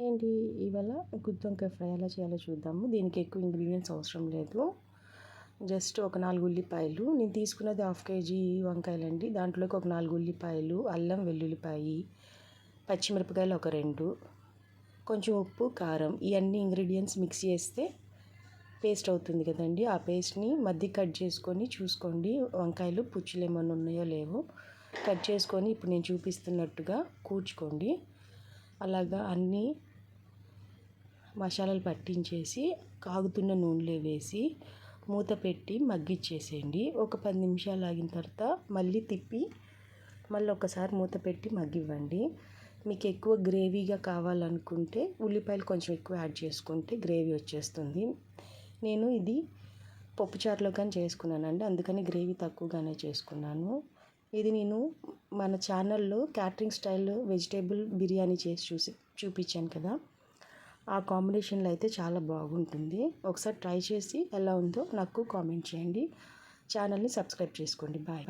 ఏంటి ఇవాళ గుత్తి వంకాయ ఫ్రై ఎలా చేయాలో చూద్దాము. దీనికి ఎక్కువ ఇంగ్రీడియంట్స్ అవసరం లేదు. జస్ట్ ఒక నాలుగు ఉల్లిపాయలు. నేను తీసుకున్నది హాఫ్ కేజీ వంకాయలండి. దాంట్లోకి ఒక నాలుగు ఉల్లిపాయలు అల్లం వెల్లుల్లిపాయి పచ్చిమిరపకాయలు ఒక రెండు కొంచెం ఉప్పు కారం ఇవన్నీ ఇంగ్రీడియంట్స్ మిక్స్ చేస్తే పేస్ట్ అవుతుంది కదండి. ఆ పేస్ట్ని మధ్య కట్ చేసుకొని చూసుకోండి. వంకాయలు పుచ్చులు ఏమైనా ఉన్నాయో లేవో కట్ చేసుకొని ఇప్పుడు నేను చూపిస్తున్నట్టుగా కూర్చుకోండి. అలాగా అన్నీ మసాలాలు పట్టించేసి కాగుతున్న నూనెలో వేసి మూత పెట్టి మగ్గిచ్చేసేయండి. ఒక పది నిమిషాలు ఆగిన తర్వాత మళ్ళీ తిప్పి మళ్ళీ ఒకసారి మూత పెట్టి మగ్గివ్వండి. మీకు ఎక్కువ గ్రేవీగా కావాలనుకుంటే ఉల్లిపాయలు కొంచెం ఎక్కువ యాడ్ చేసుకుంటే గ్రేవీ వచ్చేస్తుంది. నేను ఇది పప్పుచారులో కానీ చేసుకున్నానండి. అందుకని గ్రేవీ తక్కువగానే చేసుకున్నాను. ఇది నేను మన ఛానల్లో క్యాటరింగ్ స్టైల్ వెజిటేబుల్ బిర్యానీ చేసి చూసి చూపించాను కదా. ఆ కాంబినేషన్లో అయితే చాలా బాగుంటుంది. ఒకసారి ట్రై చేసి ఎలా ఉందో నాకు కామెంట్ చేయండి. ఛానల్ని సబ్స్క్రైబ్ చేసుకోండి. బాయ్.